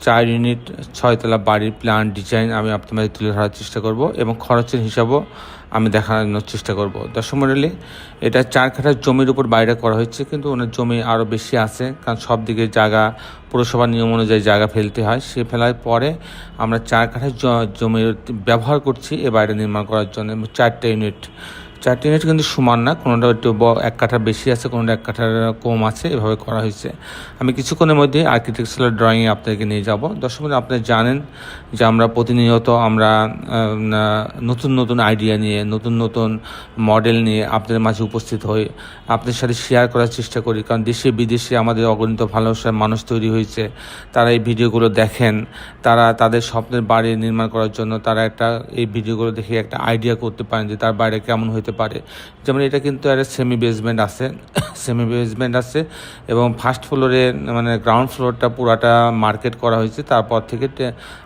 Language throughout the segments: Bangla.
চার ইউনিট, ছয়তলা বাড়ির প্ল্যান ডিজাইন আমি আপনাদের তুলে ধরার চেষ্টা করব এবং খরচের হিসাবও আমি দেখানোর চেষ্টা করব। দর্শক মণ্ডলী, এটা চার কাঠা জমির উপর বাইরে করা হয়েছে কিন্তু ওনার জমি আরও বেশি আছে কারণ সব দিকে জায়গা পৌরসভার নিয়ম অনুযায়ী জায়গা ফেলতে হয়। সে ফেলার পরে আমরা চার কাঠা জ- জমির ব্যবহার করছি এ বাইরে নির্মাণ করার জন্য চারটে ইউনিট চারটে ইউনিট কিন্তু সমান না, কোনোটা একটু এক কাঠা বেশি আছে, কোনোটা এক কাঠার কম আছে, এভাবে করা হয়েছে। আমি কিছুক্ষণের মধ্যে আর্কিটেকচারাল ড্রয়িং আপনাদেরকে নিয়ে যাব। দর্শক আপনারা জানেন যে আমরা প্রতিনিয়ত আমরা নতুন নতুন আইডিয়া নিয়ে, নতুন নতুন মডেল নিয়ে আপনাদের মাঝে উপস্থিত হই। আপনাদের সাথে শেয়ার করার চেষ্টা করি, কারণ দেশে বিদেশে আমাদের অগণিত ভালোবাসার মানুষ তৈরি হয়েছে। তারা এই ভিডিওগুলো দেখেন, তারা তাদের স্বপ্নের বাড়ি নির্মাণ করার জন্য তারা একটা, এই ভিডিওগুলো দেখে একটা আইডিয়া করতে পারেন যে তার বাইরে কেমন হতে পারে। যেমন এটা কিন্তু একটা সেমি বেসমেন্ট আছে। সেমি বেসমেন্ট আছে এবং ফার্স্ট ফ্লোরে মানে গ্রাউন্ড ফ্লোরটা পুরাটা মার্কেট করা হয়েছে। তারপর থেকে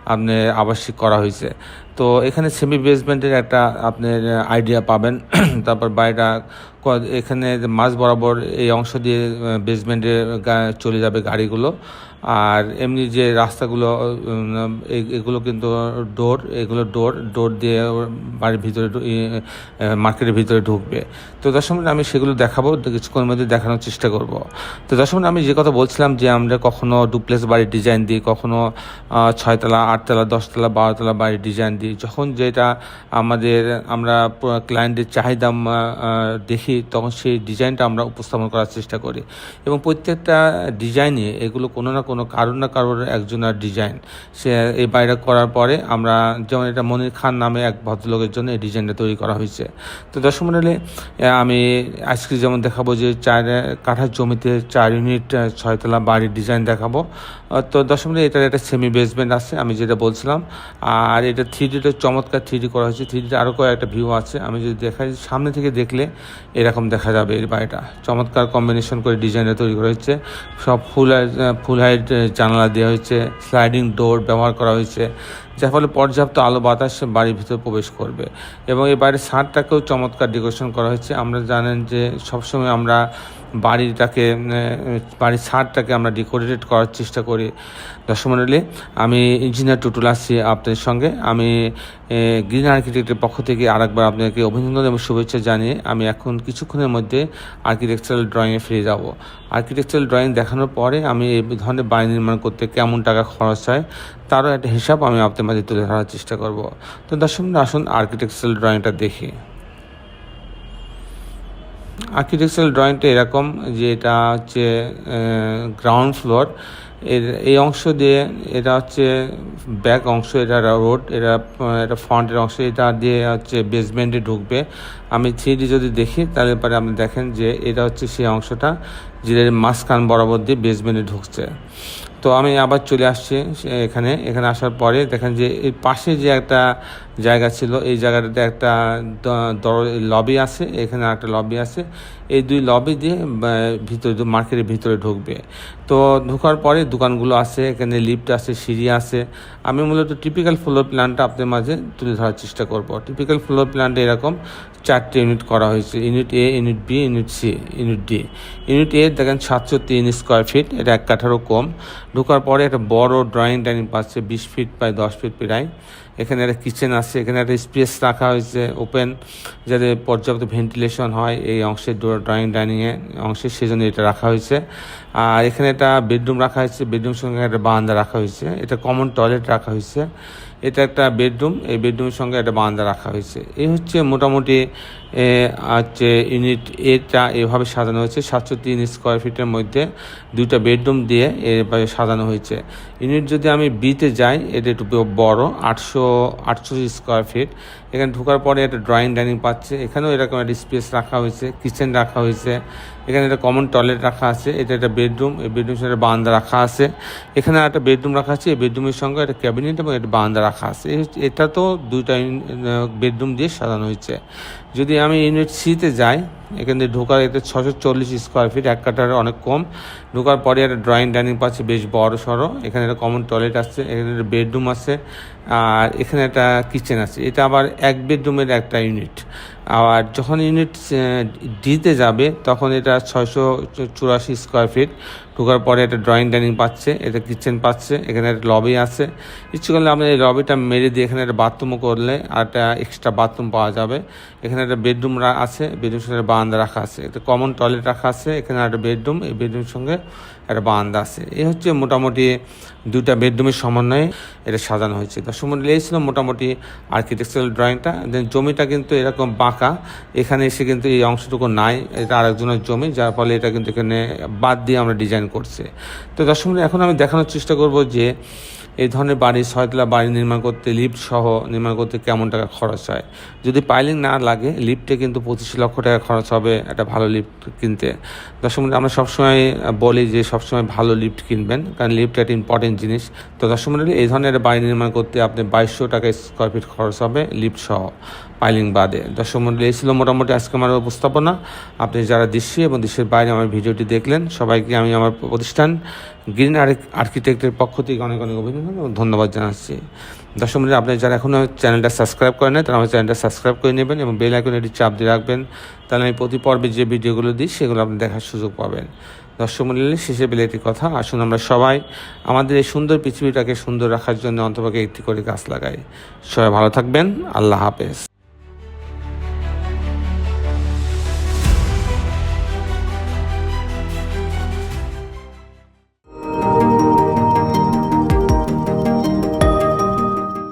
আপনি আবাসিক করা হয়েছে। তো এখানে সেমি বেসমেন্টের একটা আপনার আইডিয়া পাবেন। তারপর ক- এখানে মাঝ বরাবর এই অংশ দিয়ে বেসমেন্টে চলে যাবে গাড়িগুলো। আর এমনি যে রাস্তাগুলো এগুলো কিন্তু ডোর এগুলো ডোর ডোর দিয়ে বাড়ির ভিতরে ঢু- ই, আহ, মার্কেটের ভিতরে ঢুকবে। তো দশম আমি সেগুলো দেখাবো কিছুক্ষণের মধ্যে দেখানোর চেষ্টা করব। তো দশম আমি যে কথা বলছিলাম যে আমরা কখনো ডুপ্লেক্স বাড়ির ডিজাইন দিই কখনো ছয়তলা আটতলা দশতলা বারোতলা বাড়ির ডিজাইন দিই যখন যেটা আমাদের আমরা ক্লায়েন্টের চাহিদা দেখি তখন সেই ডিজাইনটা আমরা উপস্থাপন করার চেষ্টা করি। এবং প্রত্যেকটা ডিজাইনে এগুলো কোনো না কোনো কারোর না কারোর একজনের ডিজাইন সে এই বাইরে করার পরে আমরা যেমন এটা মনির খান নামে এক ভদ্রলোকের জন্য এই ডিজাইনটা তৈরি করা হয়েছে। তো দর্শক মন্ডলী আমি আজকে যেমন দেখাবো যে চার কাঠার জমিতে চার ইউনিট ছয়তলা বাড়ির ডিজাইন দেখাবো। তো দর্শক মন্ডলী, এটার একটা সেমি বেসমেন্ট আছে, আমি যেটা বলছিলাম। আর এটা থ্রি ডিটা চমৎকার থ্রি ডি করা হয়েছে। থ্রি ডিটা আরও কয়েকটা ভিউ আছে। আমি যদি দেখাই, সামনে থেকে দেখলে এরকম দেখা যাবে এর বাড়িটা। চমৎকার কম্বিনেশন করে ডিজাইনটা তৈরি করা হয়েছে। সব ফুল ফুল হাইট জানালা দেওয়া হয়েছে স্লাইডিং ডোর ব্যবহার করা হয়েছে, যার ফলে পর্যাপ্ত আলো বাতাস বাড়ির ভিতরে প্রবেশ করবে। এবং এই বাড়ির ছাদটাকেও চমৎকার ডেকোরেশন করা হয়েছে। আমরা জানেন যে সবসময় আমরা বাড়িটাকে বাড়ির ছাদটাকে আমরা ডেকোরেটেড করার চেষ্টা করি। দর্শক মণ্ডলী আমি ইঞ্জিনিয়ার টুটুল আসছি আপনাদের সঙ্গে। আমি গ্রিন আর্কিটেক্টের পক্ষ থেকে আরেকবার আপনাকে অভিনন্দন এবং শুভেচ্ছা জানিয়ে আমি এখন কিছুক্ষণের মধ্যে আর্কিটেকচারাল ড্রয়িংয়ে ফিরে যাব। আর্কিটেকচারাল ড্রয়িং দেখানোর পরে আমি এই ধরনের বাড়ি নির্মাণ করতে কেমন টাকা খরচ হয়, তারও একটা হিসাব আমি আপনাদের মাঝে তুলে ধরার চেষ্টা করব। তো দর্শক আসুন আর্কিটেকচারাল ড্রয়িংটা দেখি। আর্কিটেকচারাল ড্রয়িংটা এরকম যে এটা হচ্ছে গ্রাউন্ড ফ্লোর এর, এই অংশ দিয়ে এটা হচ্ছে ব্যাক অংশ, এটা রোড এটা এটা ফ্রন্টের অংশ, এটা দিয়ে হচ্ছে বেসমেন্টে ঢুকবে। আমি থ্রি যদি দেখি, তাহলে পরে আপনি দেখেন যে এটা হচ্ছে সেই অংশটা যেটা মাঝখান বরাবর দিয়ে বেসমেন্টে ঢুকছে। তো আমি আবার চলে আসছি এখানে। এখানে আসার পরে দেখেন যে এর পাশে যে একটা জায়গা ছিল। এই জায়গাটাতে একটা লবি আছে, এখানে একটা লবি আছে। এই দুই লবি দিয়ে ভিতরে মার্কেটের ভিতরে ঢুকবে। তো ঢোকার পরে দোকানগুলো আছে, এখানে লিফট আছে, সিঁড়ি আছে। আমি মূলত টিপিক্যাল ফ্লোর প্ল্যানটা আপনাদের মাঝে তুলে ধরার চেষ্টা করব। টিপিক্যাল ফ্লোর প্ল্যানটা এরকম চারটে ইউনিট করা হয়েছে। Unit A unit B unit C unit D unit A দেখেন সাতশো তিন স্কোয়ার ফিট এটা এক কাঠারও কম। ঢোকার পরে একটা বড় ড্রয়িং ডাইনিং পাচ্ছে, বিশ ফিট প্রায় দশ ফিট প্রায়। এখানে একটা কিচেন আছে, এখানে একটা স্পেস রাখা হয়েছে ওপেন যাতে পর্যাপ্ত ভেন্টিলেশন হয় এই অংশের ড্রয়িং ডাইনিংয়ে অংশে সেজন্য এটা রাখা হয়েছে। আর এখানে একটা বেডরুম রাখা হয়েছে বেডরুম সঙ্গে একটা বারান্দা রাখা হয়েছে। এটা কমন টয়লেট রাখা হয়েছে। এটা একটা বেডরুম, এই বেডরুমের সঙ্গে একটা বারান্দা রাখা হয়েছে। এই হচ্ছে মোটামুটি হচ্ছে ইউনিট এটা এভাবে সাজানো হয়েছে সাতশো তিন স্কোয়ার ফিটের মধ্যে দুইটা বেডরুম দিয়ে এভাবে সাজানো হয়েছে। ইউনিট যদি আমি বিতে যাই, এটা একটু বড়, আটশো আটশো স্কোয়ার ফিট এখানে ঢোকার পরে একটা ড্রয়িং ডাইনিং পাচ্ছে। এখানেও এরকম একটা স্পেস রাখা হয়েছে কিচেন রাখা হয়েছে। এখানে একটা কমন টয়লেট রাখা আছে, এটা একটা বেডরুম এই বেডরুম একটা বারান্দা রাখা আছে। এখানে একটা বেডরুম রাখা আছে, এই বেডরুমের সঙ্গে একটা ক্যাবিনেট এবং একটা বান্দা রাখা আছে। এটা তো দুইটা বেডরুম দিয়ে সাজানো হয়েছে। যদি আমি ইউনিট সিতে যাই এখানে ঢোকার এতে ছশো চল্লিশ স্কোয়ার ফিট এক কাটার অনেক কম। ঢোকার পরে একটা ড্রয়িং ডাইনিং পাচ্ছে, বেশ বড় সড়ো। এখানে একটা কমন টয়লেট আসছে, এখানে একটা বেডরুম আছে, আর এখানে একটা কিচেন আছে। এটা আবার এক বেডরুমের একটা ইউনিট আর যখন ইউনিট ডিতে যাবে, তখন এটা ছয়শো চুরাশি স্কোয়ার ফিট ঢোকার পরে এটা ড্রয়িং ডাইনিং পাচ্ছে, এটা কিচেন পাচ্ছে, এখানে একটা লবি আছে। ইচ্ছে করলে আপনি এই লবিটা মেরে দিয়ে এখানে একটা বাথরুমও করলে আর একটা এক্সট্রা বাথরুম পাওয়া যাবে। এখানে একটা বেডরুম আছে বেডরুম সঙ্গে বারান্দা রাখা আছে। একটা কমন টয়লেট রাখা আছে, এখানে একটা বেডরুম এই বেডরুমের সঙ্গে একটা বারান্দা আছে। এই হচ্ছে মোটামুটি দুইটা বেডরুমের সমন্বয়ে এটা সাজানো হয়েছে। দর্শক মন্ডলী, এই ছিল মোটামুটি আর্কিটেকচারাল ড্রয়িংটা দেন জমিটা কিন্তু এরকম বাঁকা। এখানে এসে কিন্তু এই অংশটুকু নাই। এটা আরেকজনের জমি, যার ফলে এটা কিন্তু এখানে বাদ দিয়ে আমরা ডিজাইন করছে। তো দর্শক এখন আমি দেখানোর চেষ্টা করব যে এই ধরনের বাড়ি ছয়তলা বাড়ি নির্মাণ করতে, লিফট সহ নির্মাণ করতে কেমন টাকা খরচ হয়? যদি পাইলিং না লাগে, লিফটে কিন্তু পঁচিশ লক্ষ টাকা খরচ হবে একটা ভালো লিফট কিনতে। দর্শক আমরা সবসময় বলি যে সবসময় ভালো লিফট কিনবেন, কারণ লিফট একটা ইম্পর্টেন্ট জিনিস। তো দর্শক মন্ডলী, এই ধরনের বাড়ি নির্মাণ করতে আপনি বাইশশো টাকা স্কোয়ার ফিট খরচ হবে লিফট সহ পাইলিং বাদে। দর্শক মন্ডলী, এই ছিল মোটামুটি আজকে আমার উপস্থাপনা। আপনি যারা দেশে এবং দেশের বাইরে আমার ভিডিওটি দেখলেন, সবাইকে আমি আমার প্রতিষ্ঠান গ্রিন আর্কিটেক্টের পক্ষ থেকে অনেক অনেক অভিনন্দন এবং ধন্যবাদ জানাচ্ছি। দর্শক মন্ডলী, আপনি যারা এখনও চ্যানেলটা সাবস্ক্রাইব করেন না তারা আমার চ্যানেলটা সাবস্ক্রাইব করে নেবেন এবং বেল আইকনে এটি চাপ দিয়ে রাখবেন। তাহলে আমি প্রতি পর্বে যে ভিডিওগুলো দিই, সেগুলো আপনি দেখার সুযোগ পাবেন। দর্শক মন্ডলী, শেষে বেলে একটি কথা, আসুন আমরা সবাই আমাদের এই সুন্দর পৃথিবীটাকে সুন্দর রাখার জন্য অন্তপক্ষে একটি করে গাছ লাগাই। সবাই ভালো থাকবেন, আল্লাহ হাফেজ।